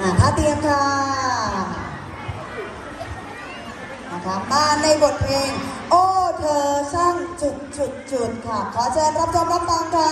อาท่าเตียมค่ะนะครับมาในบทเพลง โอ้ เธอช่างจุดจุดจุดค่ะ ขอเชิญรับชมรับฟังค่ะ